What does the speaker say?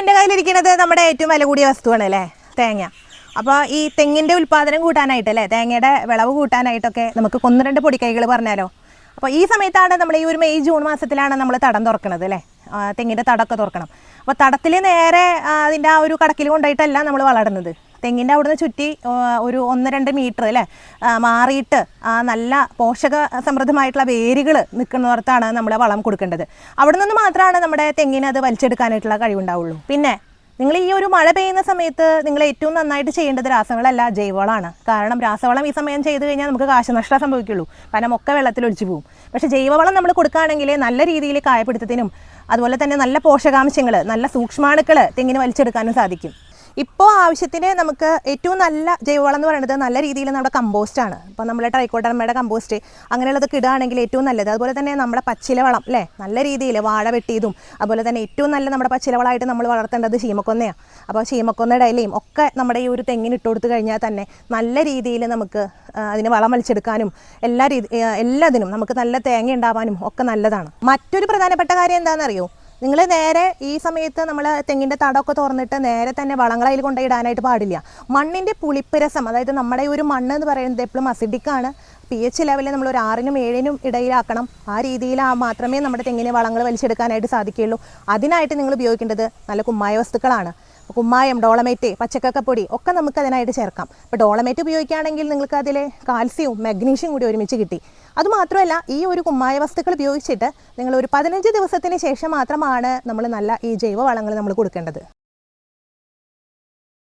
എന്റെ കയ്യിലിരിക്കുന്നത് നമ്മുടെ ഏറ്റവും വില കൂടിയ വസ്തുവാണ് അല്ലേ? തേങ്ങ. അപ്പോൾ ഈ തെങ്ങിന്റെ ഉൽപ്പാദനം കൂട്ടാനായിട്ട് അല്ലേ തേങ്ങയുടെ വിളവ് കൂട്ടാനായിട്ടൊക്കെ നമുക്ക് ഒന്ന് രണ്ട് പൊടിക്കൈകൾ പറഞ്ഞാലോ? അപ്പോൾ ഈ സമയത്താണ് നമ്മൾ ഈ ഒരു മെയ് ജൂൺ മാസത്തിലാണ് നമ്മൾ തടം തുറക്കുന്നത് അല്ലേ? തെങ്ങിന്റെ തടമൊക്കെ തുറക്കണം. അപ്പോൾ തടത്തിൽ നേരെ അതിന്റെ ആ ഒരു കടക്കിൽ കൊണ്ടായിട്ടല്ല നമ്മൾ വളരുന്നത് തെങ്ങിന്റെ അവിടുന്ന് ചുറ്റി ഒരു ഒന്ന് രണ്ട് മീറ്റർ അല്ലേ? മാറിയിട്ട് ആ നല്ല പോഷക സമൃദ്ധമായിട്ടുള്ള വേരുകൾ നിൽക്കുന്നിടത്താണ് നമ്മൾ വളം കൊടുക്കേണ്ടത്. അവിടെ നിന്ന് മാത്രമാണ് നമ്മുടെ തെങ്ങിന് അത് വലിച്ചെടുക്കാനായിട്ടുള്ള കഴിവുണ്ടാവുള്ളൂ. പിന്നെ നിങ്ങൾ ഈ ഒരു മഴ പെയ്യുന്ന സമയത്ത് നിങ്ങൾ ഏറ്റവും നന്നായിട്ട് ചെയ്യേണ്ടത് രാസവളമല്ല ജൈവവളമാണ്. കാരണം രാസവളം ഈ സമയം ചെയ്തു കഴിഞ്ഞാൽ നമുക്ക് കാശനഷ്ടം സംഭവിക്കുള്ളൂ. കാരണം ഒക്കെ വെള്ളത്തിൽ ഒഴിച്ചു പോകും പക്ഷേ ജൈവവളം നമ്മൾ കൊടുക്കുകയാണെങ്കിൽ നല്ല രീതിയിൽ കായപിടുത്തത്തിനും അതുപോലെ തന്നെ നല്ല പോഷകാംശങ്ങൾ നല്ല സൂക്ഷ്മാണുക്കൾ തെങ്ങിന് വലിച്ചെടുക്കാനും സാധിക്കും. ഇപ്പോൾ ആവശ്യത്തിന് നമുക്ക് ഏറ്റവും നല്ല ജൈവവളം എന്ന് പറയുന്നത് നല്ല രീതിയിൽ നമ്മുടെ കമ്പോസ്റ്റ് ആണ്. ഇപ്പോൾ നമ്മുടെ ട്രൈക്കോട്ടമ്മയുടെ കമ്പോസ്റ്റ് അങ്ങനെയുള്ളതൊക്കെ ഇടുകയാണെങ്കിൽ ഏറ്റവും നല്ലത്. അതുപോലെ തന്നെ നമ്മുടെ പച്ചിലവളം അല്ലേ നല്ല രീതിയിൽ വാഴ വെട്ടിയതും അതുപോലെ തന്നെ ഏറ്റവും നല്ല നമ്മുടെ പച്ചില വളമായിട്ട് നമ്മൾ വളർത്തേണ്ടത് ചീമക്കൊന്നയാണ് അപ്പോൾ ചീമക്കൊന്നയുടെ ഇലയും ഒക്കെ നമ്മുടെ ഈ ഒരു തെങ്ങിന് ഇട്ട് കൊടുത്തു കഴിഞ്ഞാൽ തന്നെ നല്ല രീതിയിൽ നമുക്ക് അതിന് വളം വലിച്ചെടുക്കാനും എല്ലാ രീതി എല്ലാത്തിനും നമുക്ക് നല്ല തേങ്ങ ഉണ്ടാവാനും ഒക്കെ നല്ലതാണ്. മറ്റൊരു പ്രധാനപ്പെട്ട കാര്യം എന്താണെന്നറിയോ? നിങ്ങൾ നേരെ ഈ സമയത്ത് നമ്മൾ തെങ്ങിന്റെ തടമൊക്കെ തുറന്നിട്ട് നേരെ തന്നെ വളങ്ങൾ അതിൽ ഇടാനായിട്ട് പാടില്ല. മണ്ണിന്റെ പുളിപ്പരസം അതായത് നമ്മുടെ ഒരു മണ്ണ് എന്ന് പറയുന്നത് എപ്പോഴും അസിഡിക്കാണ് പി എച്ച് ലെവലിൽ നമ്മൾ ഒരു ആറിനും ഏഴിനും ഇടയിലാക്കണം. ആ രീതിയിൽ മാത്രമേ നമ്മുടെ തെങ്ങിന് വളങ്ങൾ വലിച്ചെടുക്കാനായിട്ട് സാധിക്കുകയുള്ളൂ. അതിനായിട്ട് നിങ്ങൾ ഉപയോഗിക്കേണ്ടത് നല്ല കുമ്മായ വസ്തുക്കളാണ്. കുമ്മായം ഡോളമേറ്റ് പച്ചക്കക്കപ്പൊടി ഒക്കെ നമുക്ക് അതിനായിട്ട് ചേർക്കാം. അപ്പോൾ ഡോളമേറ്റ് ഉപയോഗിക്കുകയാണെങ്കിൽ നിങ്ങൾക്ക് അതിൽ കാൽസ്യവും മഗ്നീഷ്യം കൂടി ഒരുമിച്ച് കിട്ടി. അതുമാത്രമല്ല ഈ ഒരു കുമ്മായ വസ്തുക്കൾ ഉപയോഗിച്ചിട്ട് നിങ്ങൾ ഒരു പതിനഞ്ച് ദിവസത്തിന് ശേഷം മാത്രമാണ് നമ്മൾ നല്ല ഈ ജൈവ വളങ്ങൾ നമ്മൾ കൊടുക്കേണ്ടത്.